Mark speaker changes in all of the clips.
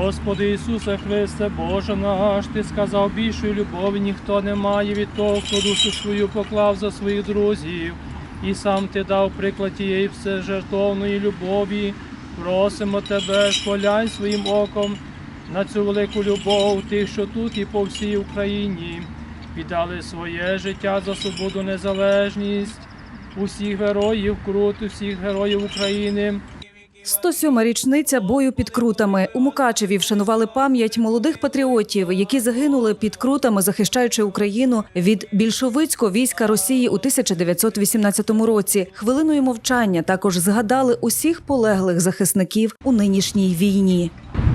Speaker 1: Господи Ісусе Христе, Боже наш, Ти сказав більшої любові ніхто не має від того, хто душу свою поклав за своїх друзів. І сам ти дав приклад тієї всежертовної любові. Просимо тебе, поглянь своїм оком на цю велику любов тих, що тут і по всій Україні віддали своє життя за свободу, незалежність усіх героїв крут, усіх героїв України.
Speaker 2: 107-ма річниця бою під крутами. У Мукачеві вшанували пам'ять молодих патріотів, які загинули під крутами, захищаючи Україну від більшовицького війська Росії у 1918 році. Хвилиною мовчання також згадали усіх полеглих захисників у нинішній війні.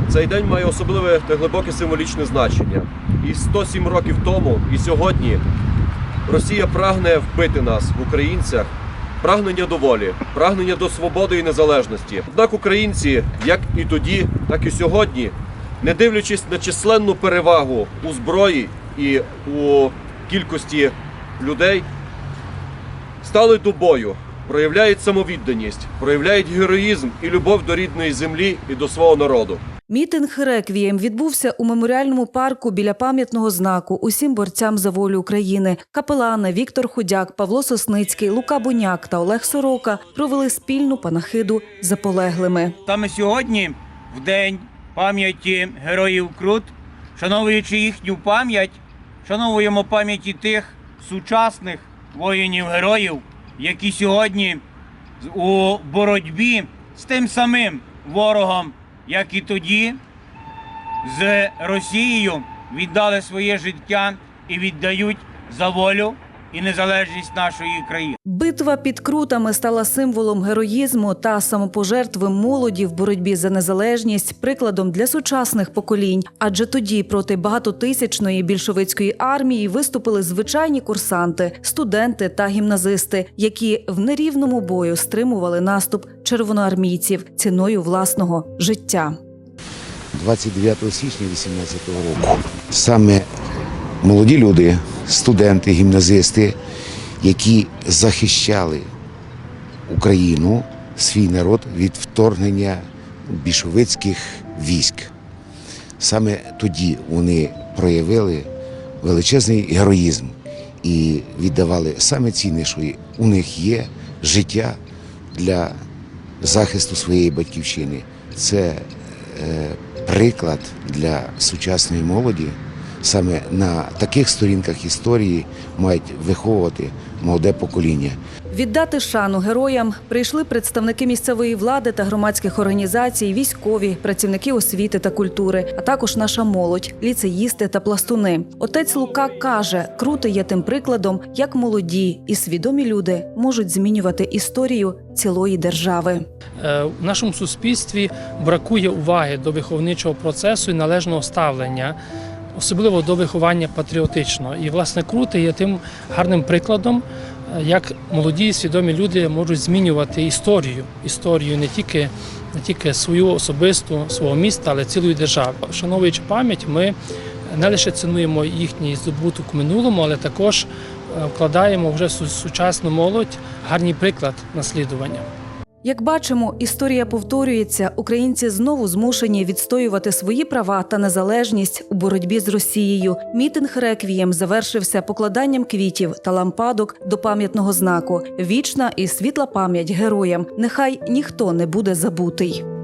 Speaker 3: Цей день має особливе та глибоке символічне значення. І 107 років тому, і сьогодні Росія прагне вбити нас, в українцях, прагнення до волі, прагнення до свободи і незалежності. Однак українці, як і тоді, так і сьогодні, не дивлячись на численну перевагу у зброї і у кількості людей, стали до бою, проявляють самовідданість, проявляють героїзм і любов до рідної землі і до свого народу.
Speaker 2: Мітинг реквієм відбувся у меморіальному парку біля пам'ятного знаку усім борцям за волю України. Капелани Віктор Худяк, Павло Сосницький, Лука Буняк та Олег Сорока провели спільну панахиду за полеглими.
Speaker 4: Саме сьогодні, в день пам'яті героїв Крут, шановуючи їхню пам'ять, шановуємо пам'яті тих сучасних воїнів-героїв, які сьогодні у боротьбі з тим самим ворогом, як і тоді, з Росією віддали своє життя і віддають за волю і незалежність нашої країни.
Speaker 2: Битва під крутами стала символом героїзму та самопожертви молоді в боротьбі за незалежність, прикладом для сучасних поколінь. Адже тоді проти багатотисячної більшовицької армії виступили звичайні курсанти, студенти та гімназисти, які в нерівному бою стримували наступ червоноармійців ціною власного життя.
Speaker 5: 29 січня 2018 року. Саме молоді люди, студенти, гімназисти, які захищали Україну, свій народ від вторгнення більшовицьких військ. Саме тоді вони проявили величезний героїзм і віддавали саме цінне, що у них є життя для захисту своєї батьківщини. Це е, приклад для сучасної молоді. Саме на таких сторінках історії мають виховувати молоде покоління.
Speaker 2: Віддати шану героям прийшли представники місцевої влади та громадських організацій, військові, працівники освіти та культури, а також наша молодь, ліцеїсти та пластуни. Отець Лука каже, крути є тим прикладом, як молоді і свідомі люди можуть змінювати історію цілої держави.
Speaker 1: Е, В нашому суспільстві бракує уваги до виховничого процесу і належного ставлення, особливо до виховання патріотичного. І, власне, крути є тим гарним прикладом, е, як молоді свідомі люди можуть змінювати історію, історію не тільки, не тільки свою особисту, свого міста, але цілої держави. Шановуючи пам'ять, ми не лише цінуємо їхній здобуток у минулому, але також е, вкладаємо вже в сучасну молодь гарний приклад наслідування.
Speaker 2: Як бачимо, історія повторюється. Українці знову змушені відстоювати свої права та незалежність у боротьбі з Росією. Мітинг реквієм завершився покладанням квітів та лампадок до пам'ятного знаку. Вічна і світла пам'ять героям. Нехай ніхто не буде забутий.